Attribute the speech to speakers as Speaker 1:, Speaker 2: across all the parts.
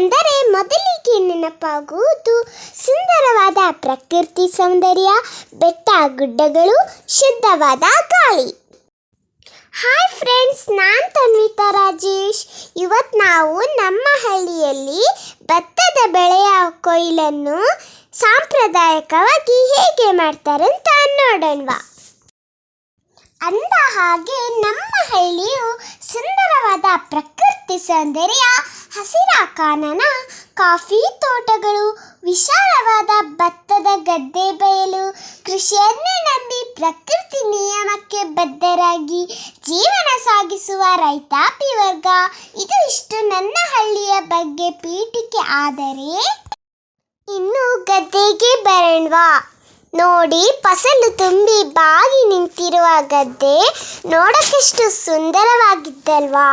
Speaker 1: ಎಂದರೆ ಮೊದಲಿಗೆ ನೆನಪಾಗುವುದು ಸುಂದರವಾದ ಪ್ರಕೃತಿ ಸೌಂದರ್ಯ, ಬೆಟ್ಟ ಗುಡ್ಡಗಳು, ಶುದ್ಧವಾದ ಗಾಳಿ. ಹಾಯ್ ಫ್ರೆಂಡ್ಸ್, ನಾನು ತನ್ವಿತಾ ರಾಜೇಶ್. ಇವತ್ತು ನಾವು ನಮ್ಮ ಹಳ್ಳಿಯಲ್ಲಿ ಭತ್ತದ ಬೆಳೆಯ ಕೊಯ್ಲನ್ನು ಸಾಂಪ್ರದಾಯಿಕವಾಗಿ ಹೇಗೆ ಮಾಡ್ತಾರೆ ಅಂತ ನೋಡೋಣವಾ. ಅಂದ ಹಾಗೆ ನಮ್ಮ ಹಳ್ಳಿಯು ಸುಂದರವಾದ ಪ್ರಕೃತಿ ಸೌಂದರ್ಯ ಹಸಿರ ಕಾನನ, ಕಾಫಿ ತೋಟಗಳು, ವಿಶಾಲವಾದ ಭತ್ತದ ಗದ್ದೆ ಬಯಲು, ಕೃಷಿಯನ್ನೇ ನಂಬಿ ಪ್ರಕೃತಿ ನಿಯಮಕ್ಕೆ ಬದ್ಧರಾಗಿ ಜೀವನ ಸಾಗಿಸುವ ರೈತಾಪಿ ವರ್ಗ, ಇದು ಇಷ್ಟು ನನ್ನ ಹಳ್ಳಿಯ ಬಗ್ಗೆ ಪೀಠಿಕೆ ಆದರೆ ಇನ್ನು ಗದ್ದೆಗೆ ಬರೋಣ್ವಾ. ನೋಡಿ ಫಸಲು ತುಂಬಿ ಬಾಗಿ ನಿಂತಿರುವ ಗದ್ದೆ ನೋಡಕ್ಕೆಷ್ಟು ಸುಂದರವಾಗಿದ್ದಲ್ವಾ.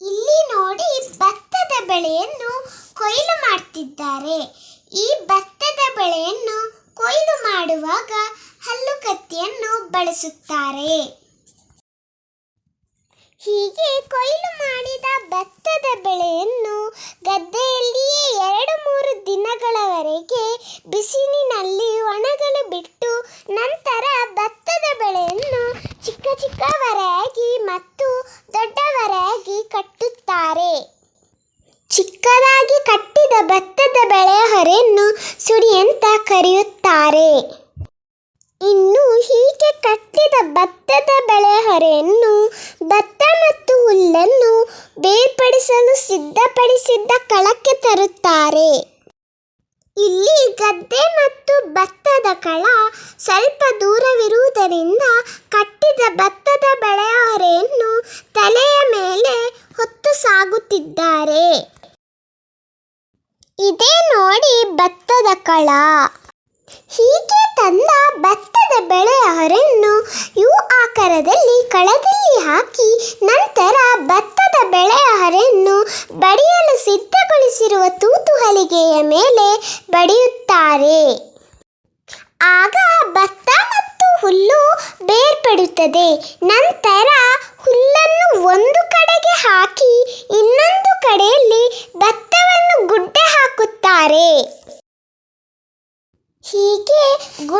Speaker 1: ಇಲ್ಲಿ ನೋಡಿ ಭತ್ತದ ಬೆಳೆಯನ್ನು ಕೊಯ್ಲು ಮಾಡ್ತಿದ್ದಾರೆ. ಈ ಭತ್ತದ ಬೆಳೆಯನ್ನು ಕೊಯ್ಲು ಮಾಡುವಾಗ ಹಲ್ಲು ಕತ್ತಿಯನ್ನು ಬಳಸುತ್ತಾರೆ. ಹೀಗೆ ಕೊಯ್ಲು ಮಾಡಿದ ಭತ್ತದ ಭತ್ತದ ಬೆಳೆಯ ಹೊರೆಯನ್ನು ಸುಡಿ ಅಂತ ಕರೆಯುತ್ತಾರೆ. ಇನ್ನು ಹೀಗೆ ಕಟ್ಟಿದ ಭತ್ತದ ಬೆಳೆಹರೆಯನ್ನು ಭತ್ತ ಮತ್ತು ಹುಲ್ಲನ್ನು ಬೇರ್ಪಡಿಸಲು ಸಿದ್ಧಪಡಿಸಿದ್ದ ಕಳಕ್ಕೆ ತರುತ್ತಾರೆ. ಇಲ್ಲಿ ಗದ್ದೆ ಮತ್ತು ಭತ್ತದ ಕಳ ಸ್ವಲ್ಪ ದೂರವಿರುವುದರಿಂದ ಕಟ್ಟಿದ ಭತ್ತದ ಬೆಳೆಯ ಹೊರೆಯನ್ನು ತಲೆಯ ಮೇಲೆ ಹೊತ್ತು ಸಾಗುತ್ತಿದ್ದಾರೆ. ಇದೇ ನೋಡಿ ಭತ್ತದ ಕಳ. ಹೀಗೆ ತಂದ ಭತ್ತದ ಬೆಳೆಯ ಹೊರೆಯನ್ನು ಯು ಆಕಾರದಲ್ಲಿ ಕಳದಲ್ಲಿ ಹಾಕಿ ನಂತರ ಭತ್ತದ ಬೆಳೆಯ ಹೊರೆಯನ್ನು ಬಡಿಯಲು ಸಿದ್ಧಗೊಳಿಸಿರುವ ತೂತು ಹಲಿಗೆಯ ಮೇಲೆ ಬಡಿಯುತ್ತಾರೆ. ಆಗ ಭತ್ತ ಮತ್ತು ಹುಲ್ಲು ಬೇರ್ಪಡುತ್ತದೆ. ನಂತರ ಹುಲ್ಲನ್ನು ಒಂದು ಕಡೆಗೆ ಹಾಕಿ ಇನ್ನೊಂದು ಕಡೆಯಲ್ಲಿ ಭತ್ತವನ್ನು ಗುಡ್ಡೆ ಹಾಕುತ್ತಾರೆ ಹೀಗೆ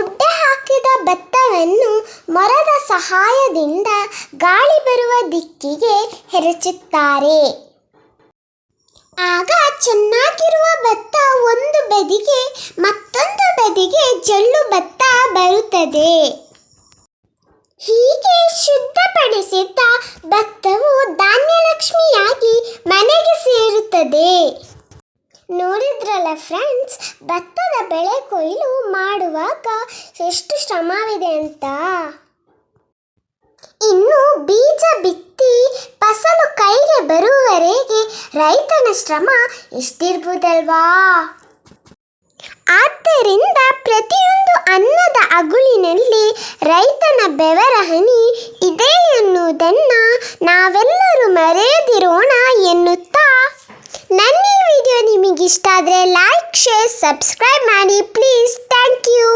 Speaker 1: ಗುಡ್ಡೆ ಹಾಕಿದ ಭತ್ತವನ್ನು ಮರದ ಸಹಾಯದಿಂದ ಗಾಳಿ ಬರುವ ದಿಕ್ಕಿಗೆ ಎರಚುತ್ತಾರೆ ಆಗ ಚೆನ್ನಾಗಿರುವ ಭತ್ತ ಒಂದು ಬದಿಗೆ ಮತ್ತೊಂದು ಬದಿಗೆ ಜಲ್ಲು ಭತ್ತ ಬರುತ್ತದೆ. ಹೀಗೆ ಶುದ್ಧಪಡಿಸಿದ್ದ ಭತ್ತವು ಧಾನ್ಯಲಕ್ಷ್ಮಿಯಾಗಿ ಮನೆಗೆ ಸೇರುತ್ತದೆ. ನೋಡಿದ್ರಲ್ಲ ಫ್ರೆಂಡ್ಸ್ ಭತ್ತದ ಬೆಳೆ ಕೊಯ್ಲು ಮಾಡುವಾಗ ಎಷ್ಟು ಶ್ರಮವಿದೆ ಅಂತ? ಇನ್ನು ಬೀಜ ಬಿತ್ತಿ ಫಸಲು ಕೈಗೆ ಬರುವವರೆಗೆ ರೈತನ ಶ್ರಮ ಎಷ್ಟಿರ್ಬೋದಲ್ವಾ? ಆದ್ದರಿಂದ ಪ್ರತಿಯೊಂದು ಅನ್ನದ ಅಗುಳಿನಲ್ಲಿ ರೈತನ ಬೆವರ ಹನಿ ಈ ವಿಡಿಯೋ ನಿಮಗಿಷ್ಟ ಆದರೆ ಲೈಕ್ ಶೇರ್ ಸಬ್ಸ್ಕ್ರೈಬ್ ಮಾಡಿ ಪ್ಲೀಸ್ ಥ್ಯಾಂಕ್ ಯು